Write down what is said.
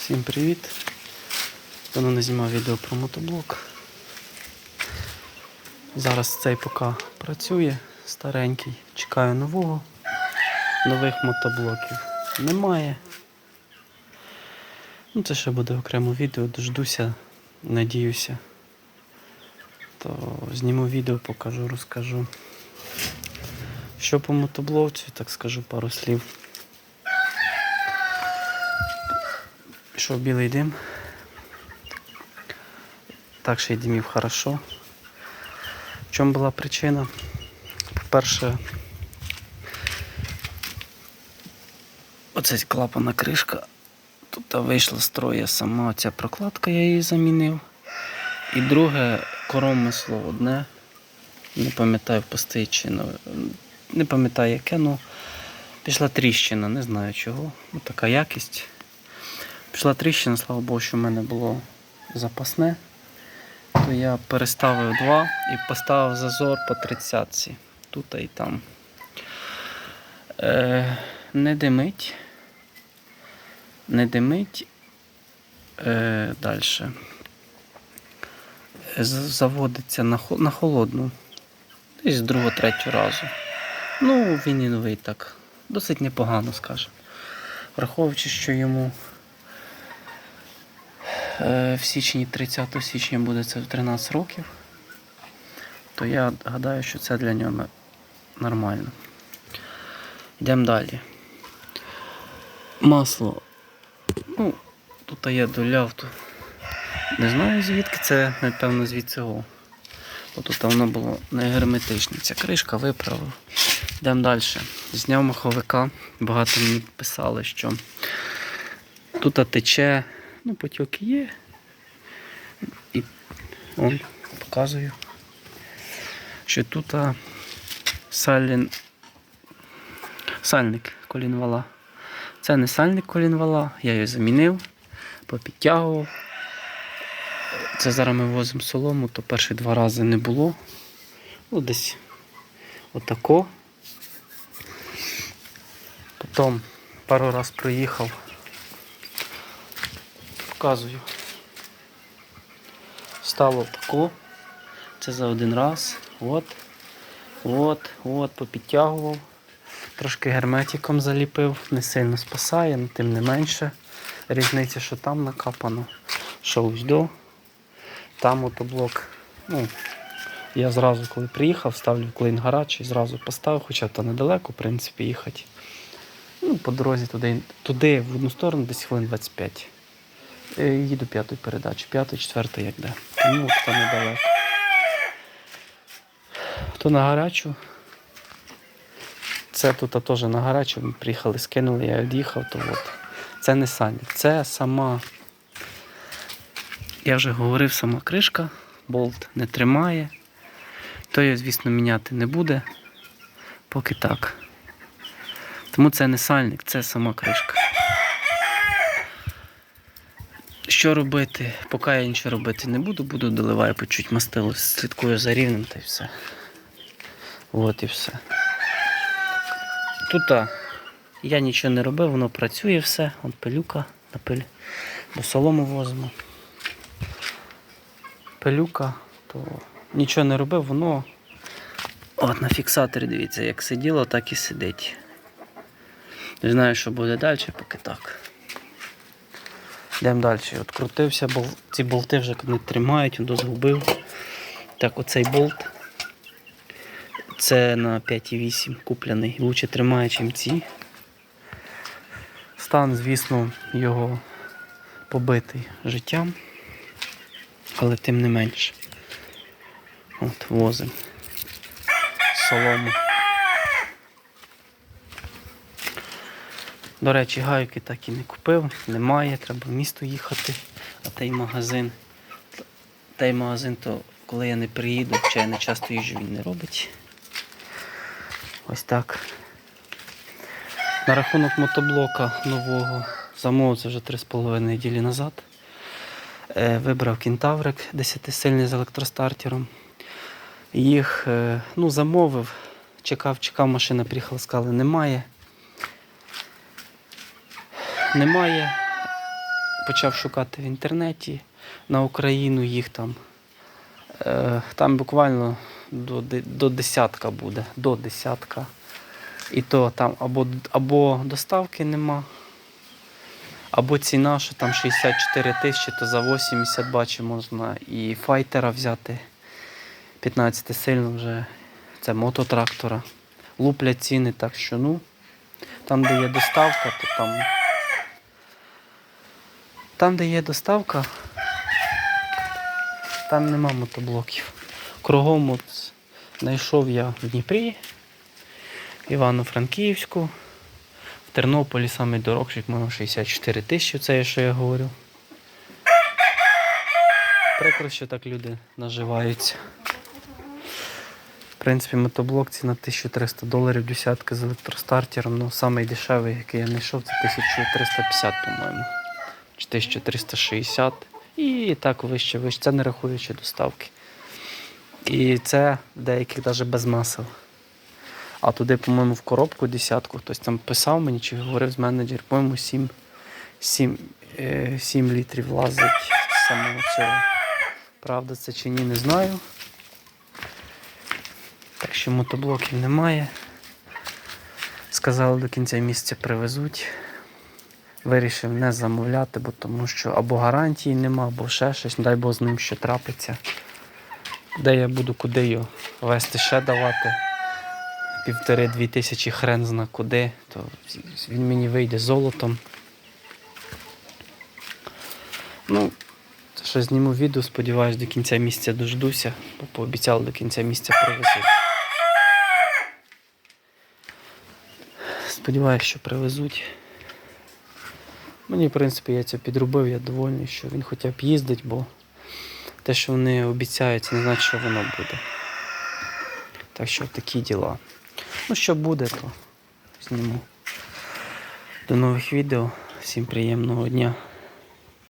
Всім привіт! Давно не знімав відео про мотоблок. Зараз цей поки працює, старенький. Чекаю нового. Нових мотоблоків немає. Ну, це ще буде окремо відео, дождуся, надіюся. То зніму відео, покажу, розкажу. Що по мотоблоці, так скажу пару слів. Пішов білий дим. Так ще й димів хорошо. В чому була причина? По-перше, оця клапана кришка. Тут вийшла з строя сама ця прокладка, я її замінив. І друге коромисло одне. Не пам'ятаю ну, не пам'ятаю яке, ну пішла тріщина, не знаю чого. Ось така якість. Пішла тріщина, слава Богу, що в мене було запасне. То я переставив два і поставив зазор по 30 тут і там. Е, не димить. Не димить. Е, Далі. Заводиться на, на холодну. Десь з другого, третього разу. Ну, він і новий так. Досить непогано, скажімо. Враховуючи, що йому в січні 30 січня буде це в 13 років, то я гадаю, що це для нього нормально. Йдемо далі. Масло. Ну, тут я доляв, то не знаю звідки це, напевно, звідси цього. Бо тут воно було не герметичне. Ця кришка виправив. Йдемо далі. Зняв маховика. Багато мені писали, що тут тече, ну, потьоки є. І он, показую, що тут а, сальник колінвала. Це не сальник колінвала, я його замінив, попідтягував. Це зараз ми возимо солому, то перші два рази не було. Ну, десь отако. Потім пару раз проїхав. Показую. Стало тако. Це за один раз. От. От, от, попідтягував. Трошки герметиком заліпив, не сильно спасає, але тим не менше. Різниця, що там накапано, що ось до. Там мотоблок. Ну, я зразу, коли приїхав, ставлю в клин гараж і зразу поставив, хоча то недалеко, в принципі, їхати. Ну, по дорозі туди, туди в одну сторону десь хвилин 25. Е, Їду п'ятої передачі, п'ятої, четвертої як де. Тому там недалеко. То на гарячу. Це тут теж на гарячу. Приїхали, скинули, я від'їхав, то от. Це не сальник, це сама. Я вже говорив, сама кришка, болт не тримає. То я, звісно, міняти не буде. Поки так. Тому це не сальник, це сама кришка. Що робити? Поки я нічого робити не буду, буду доливаю по чуть мастило, слідкую за рівнем та й все. От і все. Тут я нічого не робив, воно працює все, от пилюка на пиль, бо солому возимо. Пилюка, то нічого не робив, воно от на фіксаторі, дивіться, як сиділо, так і сидить. Не знаю, що буде далі, поки так. Йдемо далі. От крутився, бол... ці болти вже не тримають, він згубив. Так, оцей болт. Це на 5,8 куплений. Лучше тримає, ніж ці. Стан, звісно, його побитий життям. Але тим не менш. От, возимо. Солому. До речі, гайки так і не купив, немає, треба в місто їхати. А той магазин. Той магазин, то коли я не приїду, чи я не часто їжджу, він не робить. Ось так. На рахунок мотоблока нового замовив це вже 3,5 неділі назад. Е, Вибрав кентаврик 10-сильний з електростартером. Їх е, ну, замовив, чекав, чекав, машина приїхала, сказали, немає. Немає. почав шукати в інтернеті на Україну їх там. Е, там буквально до, до десятка буде. До десятка. І то там або, або доставки нема, або ціна, що там 64 тисячі, то за 80 бачу, можна і файтера взяти. 15 сильно вже. Це мототрактора. Луплять ціни, так що ну. Там, де є доставка, то там. Там, де є доставка, там нема мотоблоків. Кругом от знайшов я в Дніпрі, Івано-Франківську, в Тернополі самий дорогший, по-моєму, 64 тисячі, це що я говорю. Прикро, що так люди наживаються. В принципі, мотоблок ціна 1300 доларів десятка з електростартером. Ну, самий який я знайшов, це 1350, по-моєму. Чи 1360. І так вище, вище. Це не рахуючи доставки. І це деяких навіть без масел. А туди, по-моєму, в коробку десятку хтось там писав мені чи говорив з менеджером, по-моєму, 7, 7, е, 7 літрів влазить з самого цього. Правда, це чи ні, не знаю. Так що мотоблоків немає. Сказали, до кінця місяця привезуть. Вирішив не замовляти, бо тому що або гарантії нема, або ще щось, дай Бог з ним що трапиться. Де я буду куди його вести ще давати. Півтори-дві тисячі хрен зна куди, то він мені вийде золотом. Ну, що зніму відео, сподіваюсь, до кінця місяця дождуся, бо пообіцяли до кінця місяця привезуть. Сподіваюсь, що привезуть. Мені, в принципі, я це підробив, я довольний, що він хоча б їздить, бо те, що вони обіцяють, це не значить, що воно буде. Так що такі діла. Ну, що буде, то зніму. До нових відео. Всім приємного дня.